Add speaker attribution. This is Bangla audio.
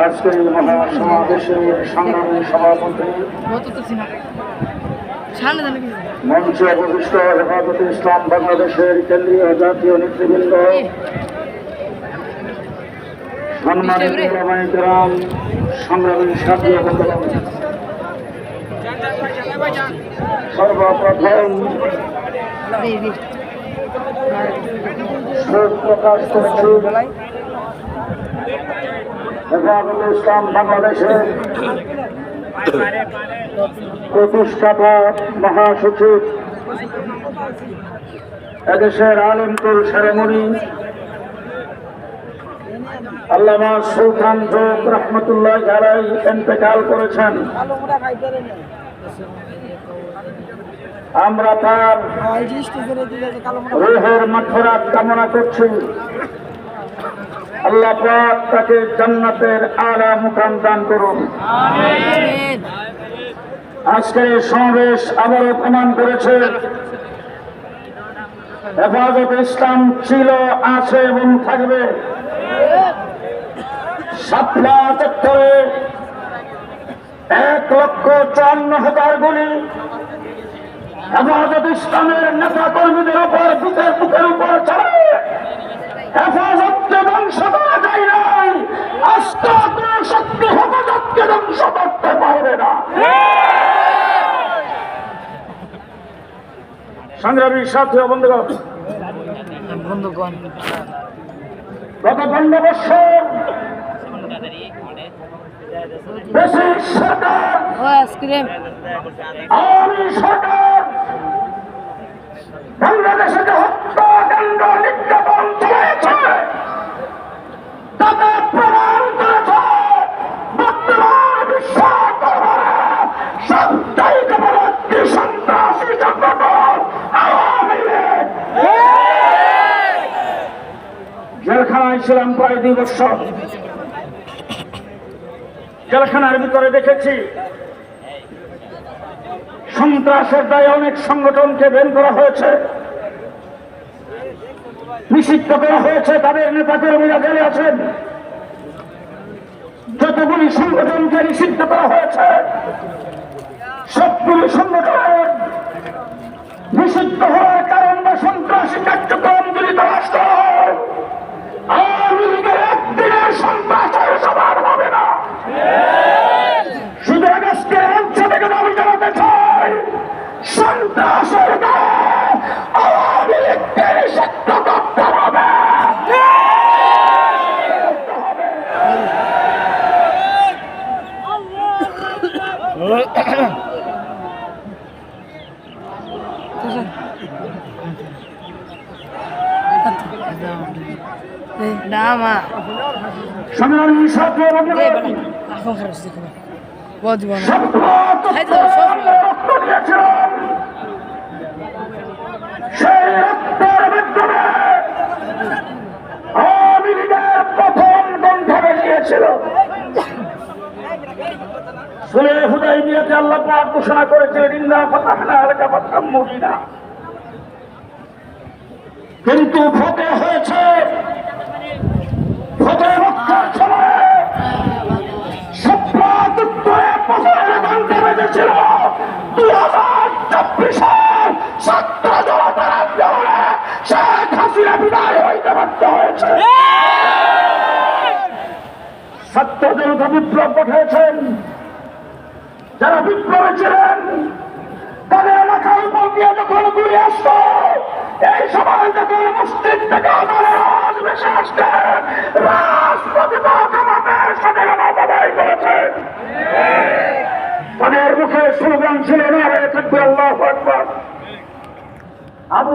Speaker 1: আজকের মহাসমাবেশের সংগ্রামী সভাপতি মঞ্চে অবশিষ্ট হেফাজতে ইসলাম বাংলাদেশের কেন্দ্রীয় জাতীয় নেতৃবৃন্দ সম্মানিত ওলামায়ে সংগ্রামী সাথী সর্বপ্রথম শোক প্রকাশ করছি হেফাজতে ইসলাম বাংলাদেশের প্রতিষ্ঠাতা মহাসচিব এদেশের আলমপুর সেরেমনি আল্লামা সুলতান যোগ রহমতুল্লাহ যারাই ইন্তেকাল করেছেন। আমরা তার রোহের মাঠরাত কামনা করছি। আল্লাহ পাক তাকে জান্নাতের আলা মুকাম দান করুন। আজকে সমাবেশ আবারও প্রমাণ করেছে, হেফাজত ইসলাম ছিল, আছে এবং থাকবে। সাতলা চত্বরে এক লক্ষ চুয়ান্ন হাজার গুলি হেফাজত ইসলামের নেতা কর্মীদের উপর বুকের বুকের উপর চালায় হেফাজতকে ধ্বংস করা যায় নাই কোনো শক্তি হেফাজতকে ধ্বংস করতে পারবে না। সংগ্রামী সাথী বন্ধুগণ
Speaker 2: বন্ধুগণ
Speaker 1: গত পনেরো বছর বাংলাদেশে যে জেলখানায় ছিলাম প্রায় দুই বছর। জেলখানার ভিতরে দেখেছি, সন্ত্রাসের দায়ে অনেক সংগঠনকে বের করা হয়েছে, নিষিদ্ধ করা হয়েছে, তাদের নেতা কর্মীরা জেলে আছেন। যতগুলি সংগঠনকে নিষিদ্ধ করা হয়েছে, সবগুলি সংগঠন নিষিদ্ধ হওয়ার কারণ বা সন্ত্রাসী কার্যক্রমগুলি রাষ্ট্র আওয়ামী লীগের একদিনের সন্ত্রাসের সবার হবে না শুধু আজকে মঞ্চ থেকে দাবি জানাতে চাই সন্ত্রাসের গায়ে আওয়ামী লীগকে নিষিদ্ধ করতে হবে
Speaker 2: না মা
Speaker 1: সংগ্রামী সাথী এবং
Speaker 2: এখন খারাপ দেখো বহুত জীবন
Speaker 1: রক্ত দিয়েছিলাম সেই রক্তের মাধ্যমে আওয়ামী লীগের প্রথম গ্রন্থ বেরিয়েছিল। সুলে হুদাই দিয়েছে আল্লাহ পাক ঘোষণা করেছে, ইন্না ফাতাহনা আলাকা ফাতহাম মুবিনা। কিন্তু ভোটে হয়েছে দুই হাজার চব্বিশ সাল ছাত্র জনতার আন্দোলনে শেখ হাসিনা বিদায় হইতে হয়েছে। ছাত্র জনতা বিপ্লব পাঠিয়েছেন যারা বিপ্লবে ছিলেন, তাদের এলাকার উপর দিয়ে যখন ঘুরে আসতো, এই সময় যখন মসজিদ থেকে করেছেন তাদের মুখে স্লোগান ছিল না আবু